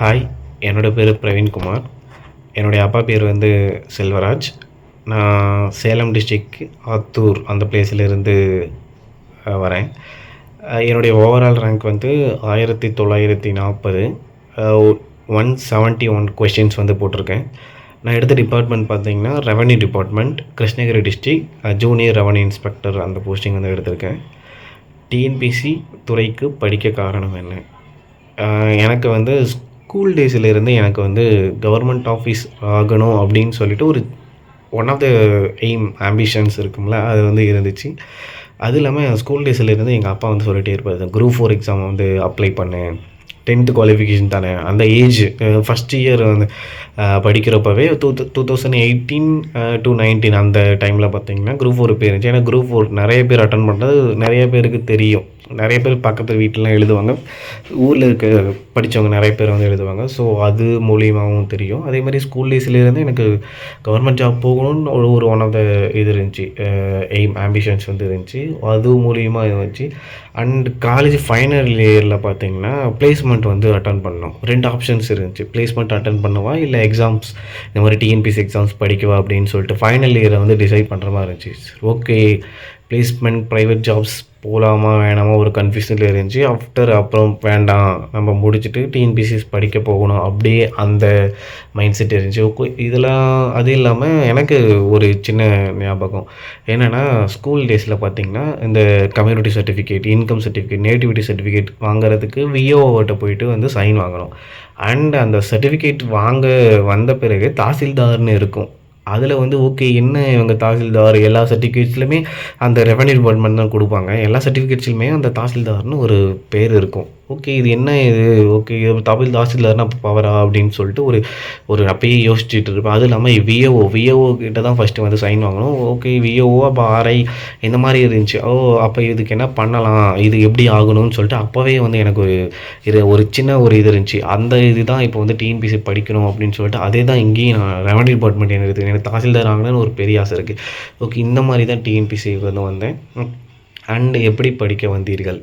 Hi என்னோடய பேர் பிரவீன்குமார். என்னுடைய அப்பா பேர் வந்து செல்வராஜ். நான் சேலம் டிஸ்ட்ரிக் ஆத்தூர் அந்த பிளேஸிலிருந்து வரேன். என்னுடைய ஓவரால் ரேங்க் வந்து ஆயிரத்தி தொள்ளாயிரத்தி நாற்பது ஒன் செவன்ட்டி ஒன் கொஷின்ஸ் வந்து போட்டிருக்கேன். நான் எடுத்த டிபார்ட்மெண்ட் பார்த்தீங்கன்னா revenue department Krishnagiri district junior revenue inspector அந்த போஸ்டிங் வந்து எடுத்திருக்கேன். டிஎன்பிசி துறைக்கு படிக்க காரணம் என்ன? எனக்கு வந்து ஸ்கூல் டேஸ்லேருந்து எனக்கு வந்து கவர்மெண்ட் ஆஃபீஸ் ஆகணும் அப்படின்னு சொல்லிட்டு ஒரு one of the aim ambitions இருக்கும்ல அது வந்து இருந்துச்சு. அது இல்லாமல் ஸ்கூல் டேஸ்லேருந்து எங்கள் அப்பா வந்து சொல்லிகிட்டே இருப்பார் குரூப் ஃபோர் எக்ஸாம் வந்து அப்ளை பண்ணு. டென்த்து குவாலிஃபிகேஷன் தானே. அந்த ஏஜ் ஃபஸ்ட் இயர் வந்து படிக்கிறப்பவே two two thousand eighteen to nineteen அந்த டைமில் பார்த்தீங்கன்னா குரூப் ஃபோர் பேர் இருந்துச்சு ஏன்னா குரூப் ஃபோர் நிறைய பேர் அட்டன் பண்ணுறது நிறைய பேருக்கு தெரியும். நிறைய பேர் பக்கத்து வீட்டிலலாம் எழுதுவாங்க. ஊரில் இருக்க படித்தவங்க நிறைய பேர் வந்து எழுதுவாங்க. ஸோ அது மூலியமாகவும் தெரியும். அதே மாதிரி ஸ்கூல் டேஸ்லேருந்து எனக்கு கவர்மெண்ட் ஜாப் போகணும்னு ஒரு ஒரு ஒன் ஆஃப் த இது இருந்துச்சு. எய்ம் ஆம்பிஷன்ஸ் வந்து இருந்துச்சு. அது மூலியமாக இருந்துச்சு. அண்ட் காலேஜ் ஃபைனல் இயரில் பார்த்தீங்கன்னா பிளேஸ்மெண்ட் வந்து அட்டன் பண்ணோம். ரெண்டு ஆப்ஷன்ஸ் இருந்துச்சு. பிளேஸ்மெண்ட் அட்டன் பண்ணவா இல்லை எக்ஸாம்ஸ் இந்த மாதிரி டிஎன்பிசி எக்ஸாம்ஸ் படிக்கவா அப்படின்னு சொல்லிட்டு ஃபைனல் இயரை வந்து டிசைட் பண்ணுற மாதிரி இருந்துச்சு. ஓகே பிளேஸ்மெண்ட் ப்ரைவேட் ஜாப்ஸ் போகலாமா வேணாமா ஒரு கன்ஃபியூஷனில் இருந்துச்சு. ஆஃப்டர் அப்புறம் வேண்டாம். நம்ம முடிச்சுட்டு டிஎன்பிசிஸ் படிக்க போகணும். அப்படியே அந்த மைண்ட் செட் இருந்துச்சு. ஓகே இதெல்லாம் அது இல்லாமல் எனக்கு ஒரு சின்ன ஞாபகம். என்னென்னா ஸ்கூல் டேஸில் பார்த்தீங்கன்னா இந்த community certificate income certificate nativity certificate வாங்குறதுக்கு விஓஓட்ட போயிட்டு வந்து சைன் வாங்கணும். அண்ட் அந்த சர்டிஃபிகேட் வாங்க வந்த பிறகு தாசில்தார்னு இருக்கும். அதில் வந்து ஓகே என்ன இவங்க தாசில்தார் எல்லா சர்டிஃபிகேட்ஸ்லையுமே அந்த ரெவன்யூ டிபார்ட்மெண்ட் தான் கொடுப்பாங்க. எல்லா சர்டிஃபிகேட்ஸ்லையுமே அந்த தாசில்தார்னு ஒரு பேர் இருக்கும். ஓகே இது என்ன இது? ஓகே இது தமிழ் தாசில்தார்னா பவரா அப்படின்னு சொல்லிட்டு ஒரு ஒரு அப்பயே யோசிச்சுட்டு இருப்பேன். அதுவும் இல்லாமல் விஏஓ விஏஓ கிட்ட தான் ஃபஸ்ட்டு வந்து சைன் வாங்கணும். ஓகே விஏஓ அப்போ ஆர்ஐ இந்த மாதிரி இருந்துச்சு. ஓ அப்போ இதுக்கு என்ன பண்ணலாம்? இது எப்படி ஆகணும்னு சொல்லிட்டு அப்போவே வந்து எனக்கு ஒரு இது ஒரு சின்ன ஒரு இது இருந்துச்சு. அந்த இது தான் இப்போ வந்து டிஎன்பிசி படிக்கணும் அப்படின்னு சொல்லிட்டு அதே தான் இங்கேயும் நான் ரெவன்யூ டிபார்ட்மெண்ட் எனக்கு எனக்கு தாசில்தார் ஆகணும்னு ஒரு பெரிய ஆசை இருக்குது ஓகே இந்த மாதிரி தான் டிஎன்பிசி வந்து வந்தேன். அண்ட் எப்படி படிக்க வந்தீர்கள்?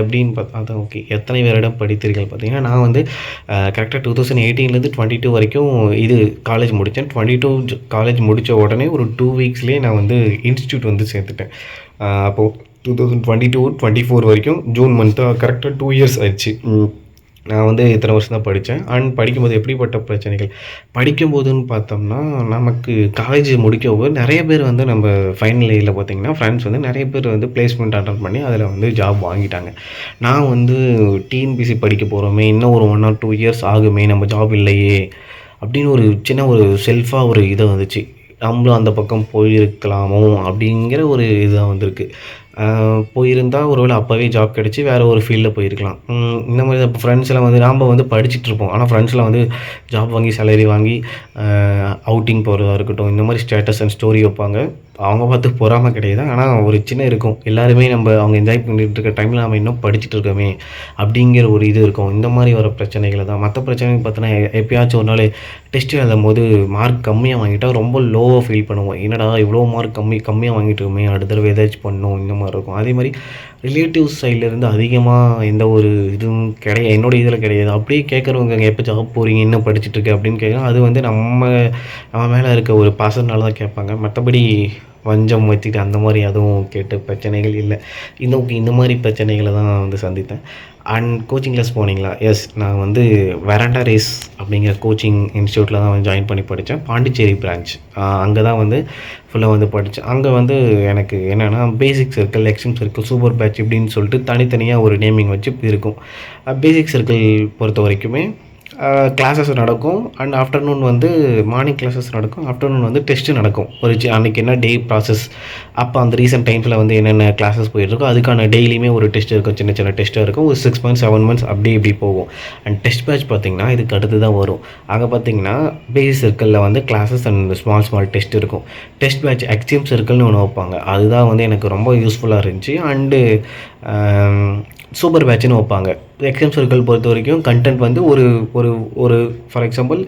எப்படின்னு பார்த்தா அதான் ஓகே எத்தனை பேரிடம் படித்தீர்கள் பார்த்தீங்கன்னா நான் வந்து கரெக்டாக டூ தௌசண்ட் எயிட்டீன்லேருந்து டுவெண்ட்டி டூ வரைக்கும் இது காலேஜ் முடித்தேன். டுவெண்ட்டி டூ காலேஜ் முடித்த உடனே ஒரு டூ வீக்ஸ்லேயே நான் வந்து இன்ஸ்டியூட் வந்து சேர்த்துட்டேன். அப்போது two thousand twenty two twenty four வரைக்கும் ஜூன் மந்த்தாக கரெக்டாக டூ இயர்ஸ் ஆயிடுச்சு. நான் வந்து இத்தனை வருஷம் தான் படித்தேன். அண்ட் படிக்கும்போது எப்படிப்பட்ட பிரச்சனைகள்? படிக்கும்போதுன்னு பார்த்தோம்னா நமக்கு காலேஜ் முடிக்க நிறைய பேர் வந்து நம்ம ஃபைனல் இயரில் பார்த்திங்கன்னா ஃப்ரெண்ட்ஸ் வந்து நிறைய பேர் வந்து பிளேஸ்மெண்ட் அட்டன் பண்ணி அதில் வந்து ஜாப் வாங்கிட்டாங்க. நான் வந்து டிஎன்பிசி படிக்க போகிறோமே இன்னும் ஒரு ஒன் ஆர் டூ இயர்ஸ் ஆகுமே நம்ம ஜாப் இல்லையே அப்படின்னு ஒரு சின்ன ஒரு செல்ஃபாக ஒரு இது வந்துச்சு. நம்மளும் அந்த பக்கம் போயிருக்கலாமோ அப்படிங்கிற ஒரு இதுதான் வந்திருக்கு. போயிருந்தால் போயிருந்தா ஒருவேளை அப்போவே ஜாப் கிடச்சி வேறு ஒரு ஃபீல்டில் போயிருக்கலாம். இந்த மாதிரி இப்போ ஃப்ரெண்ட்ஸ்லாம் வந்து நாம் வந்து படிச்சுட்டு இருப்போம். ஆனால் ஃப்ரெண்ட்ஸ்லாம் வந்து ஜாப் வாங்கி சேலரி வாங்கி அவுட்டிங் போகிறதா இருக்கட்டும் இந்த மாதிரி ஸ்டேட்டஸ் அண்ட் ஸ்டோரி வைப்பாங்க. அவங்க பார்த்து பொறாமல் கிடையாது. ஆனால் ஒரு சின்ன இருக்கும். எல்லாருமே நம்ம அவங்க என்ஜாய் பண்ணிகிட்டு இருக்க டைமில் நம்ம இன்னும் படிச்சுட்டு இருக்கோமே அப்படிங்கிற ஒரு இது இருக்கும். இந்த மாதிரி வர பிரச்சனைகளை தான். மற்ற பிரச்சனைகள் பார்த்தோன்னா எப்பயாச்சும் ஒரு நாள் டெஸ்ட் எழுதும் போது மார்க் கம்மியாக வாங்கிட்டா ரொம்ப லோவாக ஃபீல் பண்ணுவோம். என்னடா இவ்வளோ மார்க் கம்மி கம்மியாக வாங்கிட்டோமே அடுத்த தடவை ஏதாச்சும் பண்ணணும் இந்த மாதிரி இருக்கும். அதே மாதிரி ரிலேட்டிவ்ஸ் சைட்லேருந்து அதிகமாக எந்த ஒரு இதுவும் கிடையாது என்னோட இதில் கிடையாது. அப்படியே கேட்குறவங்க எப்போ ஜாப் போகிறீங்க என்ன படிச்சுட்டு இருக்கு அப்படின்னு கேட்குறோம் அது வந்து நம்ம நம்ம மேலே இருக்க ஒரு பாசனால தான் கேட்பாங்க. மற்றபடி வஞ்சம் வச்சுட்டு அந்த மாதிரி அதுவும் கேட்டு பிரச்சனைகள் இல்லை. இந்த இந்த மாதிரி பிரச்சனைகளை தான் வந்து சந்தித்தேன். அண்ட் கோச்சிங் கிளாஸ் போனீங்களா? எஸ் நான் வந்து வெராண்டா ரேஸ் அப்படிங்கிற கோச்சிங் இன்ஸ்டியூட்டில் தான் வந்து ஜாயின் பண்ணி படித்தேன். பாண்டிச்சேரி பிரான்ச் அங்கே தான் வந்து ஃபுல்லாக வந்து படித்தேன். அங்கே வந்து எனக்கு என்னென்னா basic circle extreme circle super batch இப்படின்னு சொல்லிட்டு தனித்தனியாக ஒரு நேமிங் வச்சு இருக்கும். பேசிக் சர்க்கிள் பொறுத்த வரைக்குமே கிளாஸஸ் நடக்கும். அண்ட் ஆஃப்டர்நூன் வந்து மார்னிங் கிளாஸஸ் நடக்கும். ஆஃப்டர்நூன் வந்து டெஸ்ட்டு நடக்கும். ஒரு அன்றைக்கி அன்னைக்கு என்ன டே ப்ராசஸ் அப்போ அந்த ரீசெண்ட் டைம்ஸில் வந்து என்னென்ன கிளாஸஸ் போயிட்டுருக்கோ அதுக்கான டெய்லியுமே ஒரு டெஸ்ட் இருக்கும். சின்ன சின்ன டெஸ்ட்டாக இருக்கும். ஒரு சிக்ஸ் மந்த்ஸ் செவன் மந்த்ஸ் அப்படி இப்படி போகும். அண்ட் டெஸ்ட் பேட்ச் பார்த்தீங்கன்னா இதுக்கு அடுத்து தான் வரும். அங்கே பார்த்தீங்கன்னா பேஸ் சர்க்கிளில் வந்து classes and small small test இருக்கும். டெஸ்ட் பேட்ச் எக்ஸிம் சர்க்கிள்னு ஒன்று வைப்பாங்க. அதுதான் வந்து எனக்கு ரொம்ப யூஸ்ஃபுல்லாக இருந்துச்சு. அண்டு சூப்பர் பேட்ச்னு வைப்பாங்க. எக்ஸாம் சர்க்கிள் பொறுத்த வரைக்கும் கண்டென்ட் வந்து ஒரு ஒரு ஒரு ஃபார் எக்ஸாம்பிள்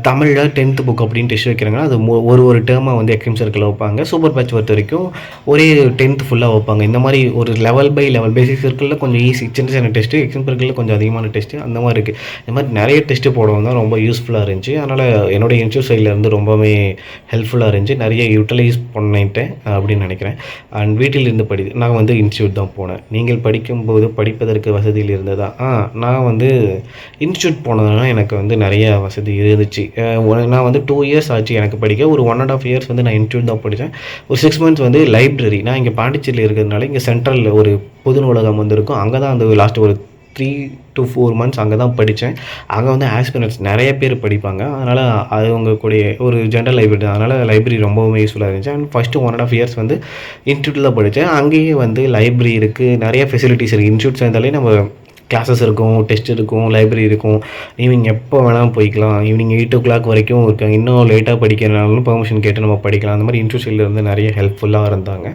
தமிழில் டென்த்து புக் அப்படின்னு டெஸ்ட் வைக்கிறாங்கன்னா அது மொ- ஒரு ஒரு டேர்மாக வந்து எக்ஸாம் சர்க்கிளில் வைப்பாங்க. சூப்பர் பேட்ச் பொறுத்த வரைக்கும் ஒரே டென்த்து ஃபுல்லாக வைப்பாங்க. இந்த மாதிரி ஒரு லெவல் பை லெவல் பேசிக் சர்க்கிளில் கொஞ்சம் ஈஸி சின்ன சின்ன டெஸ்ட்டு எக்ஸாம் சர்க்கிளில் கொஞ்சம் அதிகமான டெஸ்ட்டு அந்த மாதிரி இருக்குது இந்த மாதிரி நிறைய டெஸ்ட்டு போடவும் தான் ரொம்ப யூஸ்ஃபுல்லாக இருந்துச்சு. அதனால் என்னோடய இன்ஸ்டியூட் சைடில் இருந்து ரொம்பவே ஹெல்ப்ஃபுல்லாக இருந்துச்சு. நிறைய யூட்டிலைஸ் பண்ணிட்டேன் அப்படின்னு நினைக்கிறேன். அண்ட் வீட்டில் இருந்து படி நான் வந்து இன்ஸ்டியூட் தான் போனேன். நீங்கள் படிக்கும்போது படிப்பதற்கு வசதியில் இருந்ததா? ஆ நான் வந்து இன்ஸ்டியூட் போனதுனால எனக்கு வந்து நிறைய வசதி இருந்துச்சு நான் வந்து டூ இயர்ஸ் ஆச்சு எனக்கு படிக்க. ஒரு ஒன் அண்ட் ஆஃப் இயர்ஸ் வந்து நான் இன்ஸ்டியூட் தான் படித்தேன் ஒரு சிக்ஸ் மந்த்ஸ் வந்து லைப்ரரி நான் இங்கே பாண்டிச்சேரியில் இருக்கிறதுனால இங்கே சென்ட்ரலில் ஒரு பொது நூலகம் வந்து இருக்கும். அங்கே தான் அந்த லாஸ்ட் ஒரு த்ரீ டு ஃபோர் மந்த்ஸ் அங்கே தான் படித்தேன் அங்கே வந்து ஆஸ்பிரன்ஸ் நிறைய பேர் படிப்பாங்க. அதனால் அது அவங்க கூடிய ஒரு ஜென்ரல் லைப்ரரி அதனால் லைப்ரரி ரொம்பவுமே யூஸ்ஃபுல்லாக இருந்துச்சு. And first one and half years வந்து இன்ஸ்டியூட்டில் தான் படித்தேன் அங்கேயே வந்து லைப்ரரி இருக்குது நிறைய ஃபெசிலிட்டிஸ் இருக்குது இன்ஸ்டியூட் சேர்ந்தாலே நம்ம கிளாஸஸ் இருக்கும் டெஸ்ட் இருக்கும் லைப்ரரி இருக்கும். ஈவினிங் எப்போ வேணாலும் போய்க்கலாம். ஈவினிங் எயிட் ஓ கிளாக் வரைக்கும் இருக்காங்க. இன்னும் லேட்டாக படிக்கிறனாலும் பெர்மிஷன் கேட்டு நம்ம படிக்கலாம். அந்த மாதிரி இன்ஸ்டியூஷனில் இருந்து நிறைய ஹெல்ப்ஃபுல்லாக இருந்தாங்க.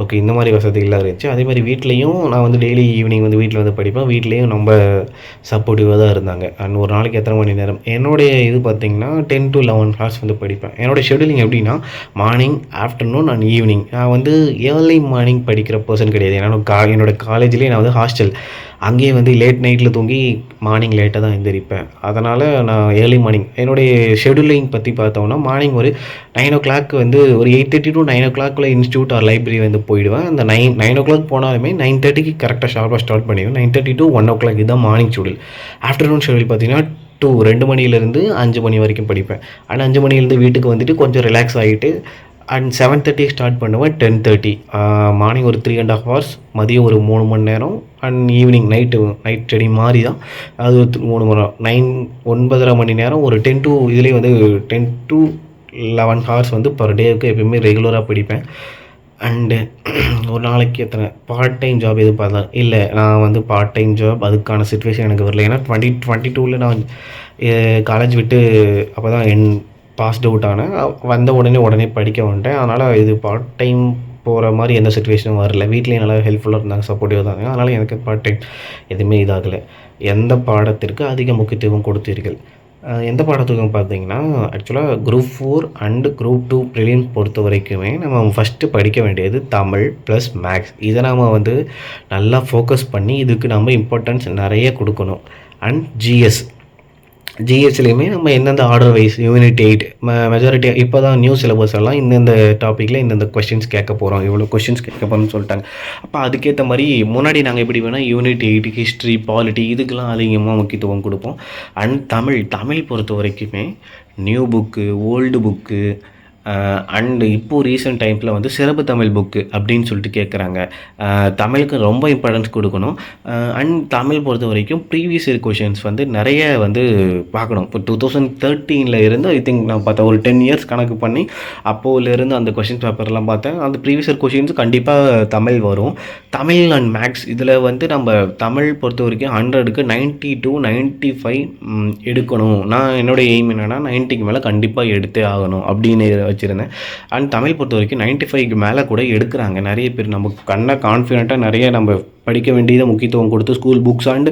ஓகே இந்த மாதிரி வசதிகள்லாம் இருந்துச்சு அதே மாதிரி வீட்லேயும் நான் வந்து டெய்லி ஈவினிங் வந்து வீட்டில் வந்து படிப்பேன். வீட்லேயும் ரொம்ப சப்போர்ட்டிவாக தான் இருந்தாங்க. அண்ட் ஒரு நாளைக்கு எத்தனை மணி நேரம்? என்னுடைய இது பார்த்தீங்கன்னா டென் டு லெவன் ஹவர்ஸ் வந்து படிப்பேன். என்னோட ஷெடியூலிங் எப்படின்னா மார்னிங் ஆஃப்டர்நூன் அண்ட் ஈவினிங் நான் வந்து ஏர்லி மார்னிங் படிக்கிற பர்சன் கிடையாது. ஏன்னா கா என்னோடய காலேஜ்லேயே நான் வந்து ஹாஸ்டல் அங்கேயே வந்து லேட் நைட்டில் தூங்கி மார்னிங் லேட்டாக தான் எந்திரிப்பேன். அதனால் நான் ஏர்லி மார்னிங் என்னுடைய ஷெடியூலிங் பற்றி பார்த்தோம்னா மார்னிங் ஒரு நைன் ஓ கிளாக் வந்து ஒரு எயிட் தேர்ட்டி டு நைன் ஓ கிளாக்கில் இன்ஸ்டியூட் ஆர் லைப்ரரி வந்து போயிடுவேன். அந்த நைன் நைன் ஓ கிளாக் போனாலுமே நைன் தேர்ட்டிக்கு கரெக்டாக ஷார்ப்பாக ஸ்டார்ட் பண்ணிடுவேன். Nine thirty to one o'clock இதுதான் மார்னிங் ஷெடியூல் ஆஃப்டர்நூன் ஷெடியூல் பார்த்தீங்கன்னா டூ ரெண்டு மணிலேருந்து அஞ்சு மணி வரைக்கும் படிப்பேன். ஆனால் அஞ்சு மணிலேருந்து வீட்டுக்கு வந்துட்டு கொஞ்சம் ரிலாக்ஸ் ஆகிட்டு அண்ட் செவன் தேர்ட்டி ஸ்டார்ட் பண்ணுவேன் டென் தேர்ட்டி மார்னிங் ஒரு த்ரீ அண்ட் ஹாஃப் ஹவர்ஸ் மதியம் ஒரு மூணு மணி நேரம் and evening night night study மாதிரி தான் அது ஒரு மூணு மணி நேரம் நைன் ஒன்பதரை மணி நேரம் ஒரு டென் டூ இதுலேயே வந்து டென் டூ லெவன் ஹவர்ஸ் வந்து பர் டேவுக்கு எப்பயுமே ரெகுலராக படிப்பேன். அண்டு ஒரு நாளைக்கு எத்தனை பார்ட் டைம் ஜாப் எது பார்த்தா இல்லை நான் வந்து பார்ட் டைம் ஜாப் அதுக்கான சுச்சுவேஷன் எனக்கு வரல. ஏன்னா டுவெண்ட்டி டுவெண்ட்டி டூவில் நான் காலேஜ் விட்டு அப்போ தான் என் பாஸ்ட் அவுட் ஆனேன் வந்த உடனே உடனே படிக்க வந்துட்டேன். அதனால் இது பார்ட் டைம் போகிற மாதிரி எந்த சுச்சுவேஷனும் வரல. வீட்லேயும் நல்லா ஹெல்ப்ஃபுல்லாக இருந்தாங்க சப்போர்ட்டிவாக இருந்தாங்க. அதனால் எனக்கு பார்ட் டைம் எதுவுமே இதாகலை. எந்த பாடத்திற்கு அதிக முக்கியத்துவம் கொடுத்தீர்கள்? எந்த பாடத்துக்கும் பார்த்தீங்கன்னா ஆக்சுவலாக group four and group two prelim பொறுத்த வரைக்குமே நம்ம ஃபஸ்ட்டு படிக்க வேண்டியது தமிழ் ப்ளஸ் மேக்ஸ் இதை நாம் வந்து நல்லா ஃபோக்கஸ் பண்ணி இதுக்கு நம்ம இம்பார்ட்டன்ஸ் நிறைய கொடுக்கணும். அண்ட் ஜிஎஸ் ஜிஎஸ்லேயுமே நம்ம எந்தெந்த order wise unit eight majority இப்போ தான் நியூ சிலபஸ் எல்லாம் இந்தந்த டாப்பிக்கில் இந்தந்த கொஸ்டின்ஸ் கேட்க போகிறோம் இவ்வளோ கொஸ்டின்ஸ் கேட்க போகிறோம்னு சொல்லிட்டாங்க. அப்போ அதுக்கேற்ற மாதிரி முன்னாடி நாங்கள் எப்படி வேணால் யூனிட் எயிட் ஹிஸ்ட்ரி பாலிட்டி இதுக்கெல்லாம் அதிகமாக முக்கியத்துவம் கொடுப்போம். அண்ட் தமிழ் தமிழ் பொறுத்த வரைக்குமே new book old book and இப்போது ரீசெண்ட் டைமில் வந்து சிறப்பு தமிழ் புக்கு அப்படின்னு சொல்லிட்டு கேட்குறாங்க தமிழுக்கு ரொம்ப இம்பார்ட்டன்ஸ் கொடுக்கணும். அண்ட் தமிழ் பொறுத்த வரைக்கும் ப்ரீவியஸ் இயர் கொஷின்ஸ் வந்து நிறைய வந்து பார்க்கணும். இப்போ டூ தௌசண்ட் தேர்ட்டீனில் இருந்து ஐ திங்க் நான் பார்த்தேன் ஒரு டென் இயர்ஸ் கணக்கு பண்ணி அப்போலேருந்து அந்த கொஷின் பேப்பர்லாம் பார்த்தேன். அந்த ப்ரீவியஸ் இயர் கொஷின்ஸ் கண்டிப்பாக தமிழ் வரும். தமிழ் அண்ட் மேக்ஸ் இதில் வந்து நம்ம தமிழ் பொறுத்த வரைக்கும் ஹண்ட்ரடுக்கு நைன்ட்டி டூ நைன்ட்டி ஃபைவ் எடுக்கணும். நான் என்னோட எய்ம் என்னென்னா நைன்ட்டிக்கு மேலே கண்டிப்பாக எடுத்தே ஆகணும் அப்படின்னு வச்சுருந்தேன். அண்ட் தமிழ் பொறுத்த வரைக்கும் நைன்ட்டி ஃபைவ்க்கு மேலே கூட எடுக்கிறாங்க. நிறைய பேர் நம்ம கண்ணை கான்ஃபிடென்ட்டாக நிறைய நம்ம படிக்க வேண்டியதை முக்கியத்துவம் கொடுத்து school books and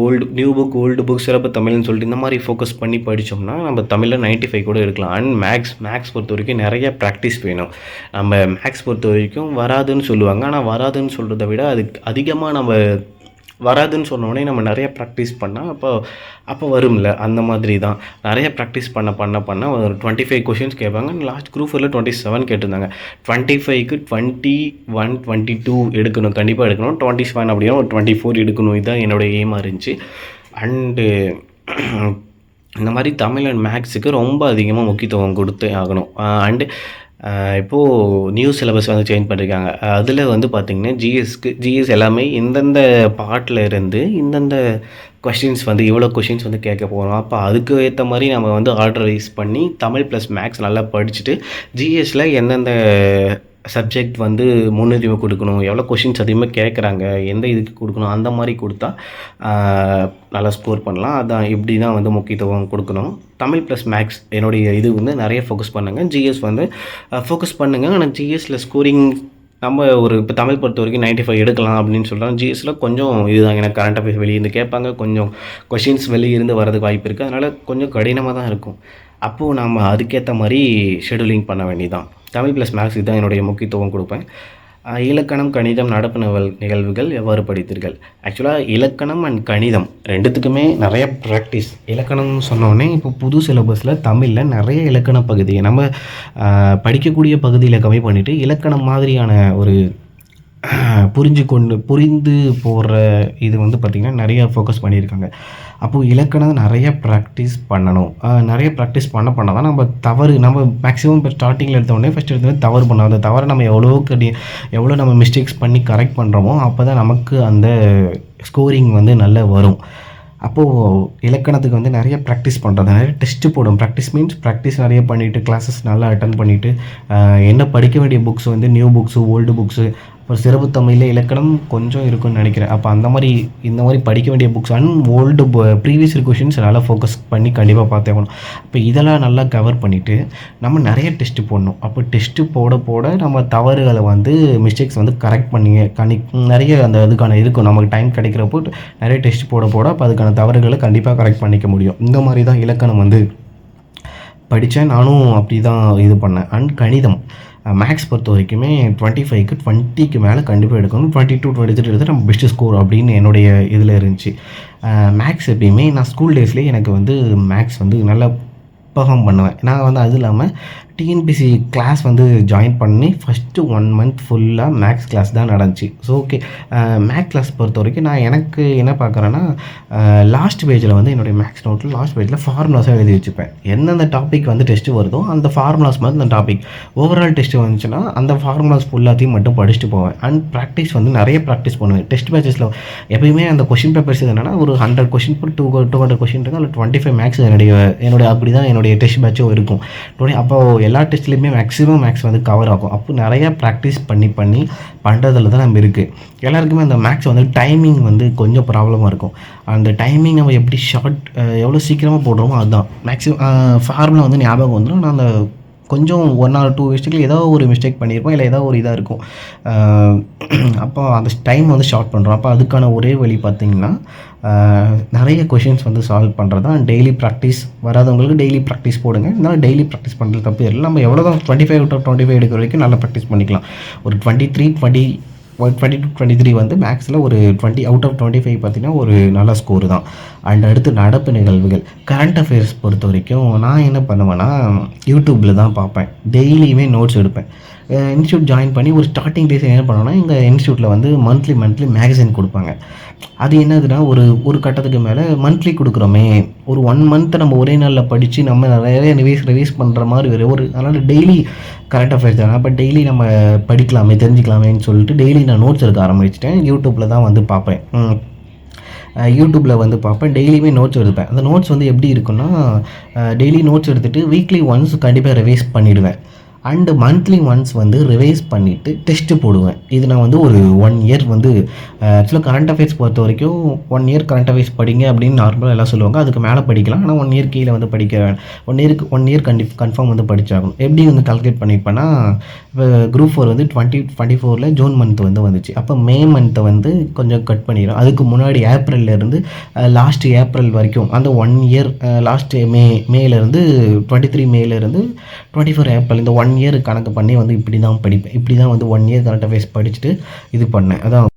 old new book old book சிறப்பு தமிழ்னு சொல்லிட்டு இந்த மாதிரி ஃபோக்கஸ் பண்ணி படித்தோம்னா நம்ம தமிழில் நைன்ட்டி ஃபைவ் கூட எடுக்கலாம். அண்ட் மேக்ஸ் மேக்ஸ் பொறுத்த வரைக்கும் நிறைய ப்ராக்டிஸ் வேணும். நம்ம மேக்ஸ் பொறுத்த வரைக்கும் வராதுன்னு சொல்லுவாங்க. ஆனால் வராதுன்னு சொல்கிறத விட அதுக்கு அதிகமாக நம்ம வராதுன்னு சொன்னோடனே நம்ம நிறைய ப்ராக்டிஸ் பண்ணால் அப்போ அப்போ வரும்ல அந்த மாதிரி தான் நிறைய ப்ராக்டிஸ் பண்ண பண்ண பண்ண ஒரு டுவெண்ட்டி ஃபைவ் கொஷின்ஸ் கேட்பாங்க. லாஸ்ட் குரூப் ஃபோரில் டுவெண்ட்டி செவன் கேட்டிருந்தாங்க. டுவெண்ட்டி ஃபைவ்க்கு டுவெண்ட்டி ஒன் டுவெண்ட்டி டூ எடுக்கணும். கண்டிப்பாக எடுக்கணும். டுவெண்ட்டி செவன் அப்படின்னா ஒரு டுவெண்ட்டி ஃபோர் எடுக்கணும். இதுதான் என்னோட எய்மாக இருந்துச்சு. அண்டு இந்த மாதிரி தமிழ் அண்ட் மேக்ஸுக்கு ரொம்ப அதிகமாக முக்கியத்துவம் கொடுத்தே ஆகணும். அண்டு இப்போது நியூ சிலபஸ் வந்து சேஞ்ச் பண்ணியிருக்காங்க அதில் வந்து பார்த்திங்கன்னா ஜிஎஸ்க்கு ஜிஎஸ் எல்லாமே இந்தந்த பாட்டில் இருந்து இந்தந்த கொஷின்ஸ் வந்து இவ்வளோ கொஷின்ஸ் வந்து கேட்க போகிறோம் அப்போ அதுக்கு ஏற்ற மாதிரி நம்ம வந்து ஆர்டர் ரைஸ் பண்ணி தமிழ் ப்ளஸ் மேக்ஸ் நல்லா படிச்சுட்டு ஜிஎஸில் எந்தெந்த சப்ஜெக்ட் வந்து முன்னுரிமை கொடுக்கணும். எவ்வளோ கொஷின்ஸ் அதிகமாக கேட்குறாங்க எந்த இதுக்கு கொடுக்கணும் அந்த மாதிரி கொடுத்தா நல்லா ஸ்கோர் பண்ணலாம். அதான் இப்படி தான் வந்து முக்கியத்துவம் கொடுக்கணும். தமிழ் ப்ளஸ் மேக்ஸ் என்னுடைய இது வந்து நிறைய ஃபோக்கஸ் பண்ணுங்கள் ஜிஎஸ் வந்து ஃபோக்கஸ் பண்ணுங்கள் ஆனால் ஜிஎஸ்சில் ஸ்கோரிங் நம்ம ஒரு இப்போ தமிழ் பொறுத்த வரைக்கும் நைன்ட்டி ஃபைவ் எடுக்கலாம் அப்படின்னு சொல்கிறோம் ஜிஎஸ்சில் கொஞ்சம் இதுதான். எனக்கு கரண்ட் அஃபேர்ஸ் வெளியிருந்து கேட்பாங்க. கொஞ்சம் கொஷின்ஸ் வெளியிருந்து வரதுக்கு வாய்ப்பு இருக்குது அதனால் கொஞ்சம் கடினமாக தான் இருக்கும். அப்போது நம்ம அதுக்கேற்ற மாதிரி ஷெடியூலிங் பண்ண வேண்டியதான் தமிழ் ப்ளஸ் மேக்ஸ் தான் என்னுடைய முக்கியத்துவம் கொடுப்பேன். இலக்கணம் கணிதம் நடப்பு நிகழ் நிகழ்வுகள் எவ்வாறு படித்தீர்கள்? ஆக்சுவலாக இலக்கணம் அண்ட் கணிதம் ரெண்டுத்துக்குமே நிறைய ப்ராக்டிஸ் இலக்கணம்னு சொன்னோடனே இப்போ புது சிலபஸில் தமிழில் நிறைய இலக்கண பகுதி நம்ம படிக்கக்கூடிய பகுதியில் கம்மி பண்ணிவிட்டு இலக்கணம் மாதிரியான ஒரு புரிஞ்சு கொண்டு புரிந்து போகிற இது வந்து பார்த்திங்கன்னா நிறைய ஃபோக்கஸ் பண்ணியிருக்காங்க. அப்போது இலக்கணம் நிறைய ப்ராக்டிஸ் பண்ணணும். நிறைய ப்ராக்டிஸ் பண்ண பண்ண தான் நம்ம தவறு நம்ம மேக்ஸிமம் இப்போ ஸ்டார்டிங்கில் எடுத்தோடனே ஃபஸ்ட் எடுத்தோடனே தவறு பண்ணோம் அந்த தவறை நம்ம எவ்வளோக்கு எவ்வளோ நம்ம மிஸ்டேக்ஸ் பண்ணி கரெக்ட் பண்ணுறோமோ அப்போ தான் நமக்கு அந்த ஸ்கோரிங் வந்து நல்லா வரும். அப்போது இலக்கணத்துக்கு வந்து நிறைய ப்ராக்டிஸ் பண்ணுறது நிறைய டெஸ்ட்டு போடும். ப்ராக்டிஸ் மீன்ஸ் ப்ராக்டிஸ் நிறைய பண்ணிவிட்டு கிளாஸஸ் நல்லா அட்டன் பண்ணிவிட்டு என்ன படிக்க வேண்டிய புக்ஸ் வந்து நியூ புக்ஸு ஓல்டு புக்ஸு ஒரு சிறப்பு தமிழில் இலக்கணம் கொஞ்சம் இருக்குன்னு நினைக்கிறேன். அப்போ அந்த மாதிரி இந்த மாதிரி படிக்க வேண்டிய books and old previous questions நல்லா ஃபோக்கஸ் பண்ணி கண்டிப்பாக பார்த்தே இப்போ அப்போ இதெல்லாம் நல்லா கவர் பண்ணிவிட்டு நம்ம நிறைய டெஸ்ட்டு போடணும். அப்போ டெஸ்ட்டு போட போட நம்ம தவறுகளை வந்து மிஸ்டேக்ஸ் வந்து கரெக்ட் பண்ணி கணி நிறைய அந்த இதுக்கான இருக்கும். நமக்கு டைம் கிடைக்கிறப்போ நிறைய டெஸ்ட் போட போட அப்போ அதுக்கான தவறுகளை கண்டிப்பாக கரெக்ட் பண்ணிக்க முடியும். இந்த மாதிரி தான் இலக்கணம் வந்து படித்தேன் நானும் அப்படி தான் இது பண்ணேன். அண்ட் கணிதம். மேக்ஸ் பொறுத்த வரைக்குமே டுவெண்ட்டி ஃபைவ்க்கு டுவெண்ட்டிக்கு மேலே கண்டிப்பாக எடுக்கணும். டுவெண்ட்டி டூ டுவெண்ட்டி த்ரீ எடுத்து நம்ம பெஸ்ட்டு ஸ்கோர் அப்படின்னு என்னுடைய இதில் இருந்துச்சு. மேக்ஸ் எப்பயுமே நான் ஸ்கூல் டேஸ்லேயே எனக்கு வந்து மேக்ஸ் வந்து நல்லா பெர்ஃபார்ம் பண்ணுவேன். நான் வந்து அது இல்லாமல் டிஎன்பிசி கிளாஸ் வந்து ஜாயின் பண்ணி ஃபஸ்ட்டு ஒன் மந்த் ஃபுல்லாக மேக்ஸ் கிளாஸ் தான் நடந்துச்சு. ஸோ ஓகே மேக்ஸ் கிளாஸ் பொறுத்த வரைக்கும் நான் எனக்கு என்ன பார்க்குறேன்னா லாஸ்ட் பேஜில் வந்து என்னுடைய மேக்ஸ் நோட்டில் லாஸ்ட் பேஜில் ஃபார்முலாஸாக எழுதி வச்சுப்பேன். எந்தெந்த டாபிக் வந்து டெஸ்ட்டு வருதோ அந்த ஃபார்முலாஸ் மாதிரி அந்த டாபிக் ஓவரால் டெஸ்ட் வந்துச்சுன்னா அந்த ஃபார்முலாஸ் ஃபுல்லாத்தையும் மட்டும் படிச்சுட்டு போவேன். அண்ட் ப்ராக்டிஸ் வந்து நிறைய ப்ராக்டிஸ் பண்ணுவேன். டெஸ்ட் பேஜஸில் எப்பயுமே அந்த கொஷின் பேப்பர்ஸ் என்னென்னா ஒரு hundred question two two hundred question இருக்கும் அதில் டுவெண்ட்டி ஃபைவ் மேக்ஸ் என்னுடைய என்னுடைய அப்படி தான் என்னுடைய டெஸ்ட் பேட்சும் இருக்கும். அப்போது அப்போ எல்லா டெஸ்ட்லேயுமே மேக்ஸிமம் மேக்ஸ் வந்து கவர் ஆகும். அப்போ நிறையா ப்ராக்டிஸ் பண்ணி பண்ணி பண்ணுறதுல தான் நம்ம இருக்குது எல்லாருக்குமே அந்த மேக்ஸ் வந்து டைமிங் வந்து கொஞ்சம் ப்ராப்ளமாக இருக்கும். அந்த டைமிங் நம்ம எப்படி ஷார்ட் எவ்வளோ சீக்கிரமாக போடுறோமோ அதுதான் மேக்ஸிமம் ஃபார்முலா வந்து ஞாபகம் வந்துடும் நான் அந்த கொஞ்சம் ஒன் ஆர் டூ மிஸ்டேக்கில் ஏதோ ஒரு மிஸ்டேக் பண்ணியிருப்போம் இல்லை ஏதோ ஒரு இதாக இருக்கும். அப்போ அந்த டைம் வந்து ஷார்ட் பண்ணுறோம் அப்போ அதுக்கான ஒரே வழி பார்த்திங்கன்னா நிறைய கொஷின்ஸ் வந்து சால்வ் பண்ணுறது தான் டெய்லி ப்ராக்டிஸ் வராதவங்களுக்கு டெய்லி ப்ராக்டிஸ் போடுங்க. இருந்தாலும் டெய்லி ப்ராக்டிஸ் பண்ணுறது தப்பு. இல்லை நம்ம எவ்வளோ தான் twenty five to twenty five எடுக்கிற வரைக்கும் நல்லா ப்ராக்டிஸ் பண்ணிக்கலாம். ஒரு twenty three twenty one twenty two twenty three வந்து மேக்ஸில் ஒரு twenty out of twenty five பார்த்தீங்கன்னா ஒரு நல்ல ஸ்கோர் தான். அண்ட் அடுத்து நடப்பு நிகழ்வுகள். கரண்ட் அஃபேர்ஸ் பொறுத்த வரைக்கும் நான் என்ன பண்ணுவேன்னா யூடியூப்பில் தான் பார்ப்பேன். டெய்லியுமே நோட்ஸ் எடுப்பேன். இன்ஸ்டியூட் ஜாயின் பண்ணி ஒரு ஸ்டார்டிங் டேஸ் என்ன பண்ணோன்னா எங்கள் இன்ஸ்டியூட்டில் வந்து மந்த்லி மந்த்லி மேகசின் கொடுப்பாங்க. அது என்னதுன்னா ஒரு ஒரு கட்டத்துக்கு மேலே மந்த்லி கொடுக்குறோமே. ஒரு ஒன் மந்த்தை நம்ம ஒரே நாளில் படித்து நம்ம நிறைய ரிவைஸ் ரிவைஸ் பண்ணுற மாதிரி வேறு ஒரு அதனால் டெய்லி கரண்ட் அஃபேர்ஸ் தானே அப்போ டெய்லி நம்ம படிக்கலாமே தெரிஞ்சுக்கலாமேன்னு சொல்லிட்டு டெய்லி நான் நோட்ஸ் எடுக்க ஆரம்பிச்சிட்டேன். யூடியூப்பில் தான் வந்து பார்ப்பேன். யூடியூப்பில் வந்து பார்ப்பேன். டெய்லியுமே நோட்ஸ் எடுப்பேன். அந்த நோட்ஸ் வந்து எப்படி இருக்குன்னா டெய்லி நோட்ஸ் எடுத்துகிட்டு வீக்லி ஒன்ஸ் கண்டிப்பாக ரிவைஸ் பண்ணிவிடுவேன் அண்டு மந்த்லி ஒன்ஸ் வந்து ரிவைஸ் பண்ணிவிட்டு டெஸ்ட்டு போடுவேன். இது நான் வந்து ஒரு ஒன் இயர் வந்து ஆக்சுவலாக கரண்ட் அஃபேர்ஸ் பொறுத்த வரைக்கும் ஒன் இயர் கரண்ட் அஃபேர்ஸ் படிங்க அப்படின்னு நார்மலாக எல்லாம் சொல்லுவாங்க. அதுக்கு மேலே படிக்கலாம். ஆனால் ஒன் இயர் கீழே வந்து படிக்க ஒன் இயருக்கு ஒன் இயர் கண்டி கன்ஃபார்ம் வந்து படிச்சாகணும். எப்படி வந்து கால்குலேட் பண்ணியிருப்பேன்னா இப்போ குரூப் ஃபோர் வந்து டுவெண்ட்டி டுவெண்ட்டி ஃபோரில் ஜூன் மந்த் வந்து வந்துச்சு. அப்போ மே மந்த்தை வந்து கொஞ்சம் கட் பண்ணிடும் அதுக்கு முன்னாடி ஏப்ரல்ல இருந்து லாஸ்ட் ஏப்ரல் வரைக்கும் அந்த ஒன் இயர் லாஸ்ட் மே மேலேருந்து டுவெண்ட்டி த்ரீ மேலேருந்து டுவெண்ட்டி ஃபோர் ஏப்ரல் இந்த ஒன் ஒன் இயர் கணக்கு பண்ணி வந்து இப்படி தான் படிப்பேன். இப்படி தான் வந்து ஒன் இயர் கரண்ட் அஃபேர்ஸ் படிச்சுட்டு இது பண்ணேன். அதான்